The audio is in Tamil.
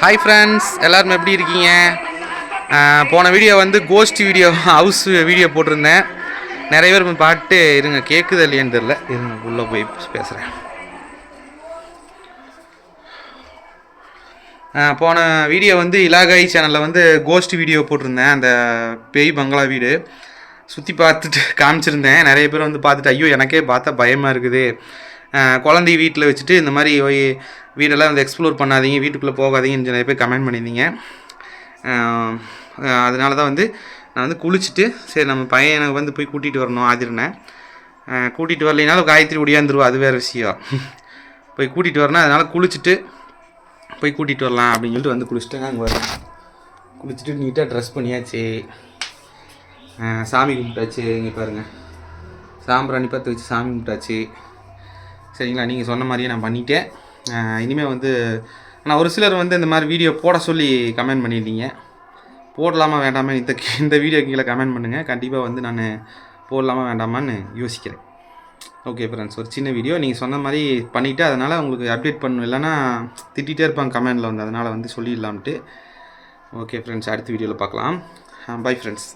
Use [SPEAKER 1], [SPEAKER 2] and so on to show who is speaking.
[SPEAKER 1] ஹாய் ஃப்ரெண்ட்ஸ் எல்லோரும் எப்படி இருக்கீங்க? போன வீடியோ வந்து கோஸ்ட் வீடியோ ஹவுஸ் வீடியோ போட்டிருந்தேன். நிறைய பேர் பாட்டு இருங்க கேட்குது இல்லையான்னு தெரில இருங்க உள்ளே போய் பேசுகிறேன் போன வீடியோ வந்து இலாகாய் சேனலில் வந்து கோஸ்ட் வீடியோ போட்டிருந்தேன். அந்த பேய் பங்களா வீடு. சுற்றி பார்த்துட்டு காமிச்சிருந்தேன். நிறைய பேர் வந்து பார்த்துட்டு ஐயோ எனக்கே பார்த்தா பயமாக இருக்குது. குழந்தைய வீட்டில் வச்சுட்டு இந்த மாதிரி போய் வீடெல்லாம் வந்து எக்ஸ்ப்ளோர் பண்ணாதீங்க வீட்டுக்குள்ளே போகாதீங்கன்னு நிறைய பேர் கமெண்ட் பண்ணியிருந்தீங்க. அதனால தான் வந்து நான் வந்து குளிச்சுட்டு சரி நம்ம பையனை வந்து போய் கூட்டிகிட்டு வரணும் ஆதிரனை. கூட்டிகிட்டு வரலைனாலும் காயத்ரி ஒடியாந்துருவா அது வேறு விஷயம். போய் கூட்டிகிட்டு வரணும் அதனால் குளிச்சுட்டு போய் கூட்டிகிட்டு வரலாம் அப்படின்னு சொல்லிட்டு வந்து குளிச்சுட்டு அங்கே வரேன் குளிச்சுட்டு நீட்டாக ட்ரெஸ் பண்ணியாச்சு. சாமி கும்பிட்டாச்சு இங்கே பாருங்கள் சாம்பிராணி பார்த்து வச்சு சாமி கும்பிட்டாச்சு. சரிங்களா? நீங்கள் சொன்ன மாதிரியே நான் பண்ணிட்டேன். இனிமேல் வந்து ஆனால் ஒரு சிலர் வந்து இந்த மாதிரி வீடியோ போட சொல்லி கமெண்ட் பண்ணியிருந்தீங்க போடலாமா வேண்டாமா இந்த இந்த வீடியோ கீழே கமெண்ட் பண்ணுங்கள் கண்டிப்பாக வந்து நான் போடலாமா வேண்டாமான்னு யோசிக்கிறேன். ஓகே ஃப்ரெண்ட்ஸ் ஒரு சின்ன வீடியோ. நீங்கள் சொன்ன மாதிரி பண்ணிவிட்டு அதனால் உங்களுக்கு அப்டேட் பண்ணணும். இல்லைனா திட்டிகிட்டே இருப்பாங்க கமெண்டில் வந்து. அதனால் வந்து சொல்லிடலாம்ட்டு. ஓகே ஃப்ரெண்ட்ஸ் அடுத்த வீடியோவில் பார்க்கலாம் பை ஃப்ரெண்ட்ஸ்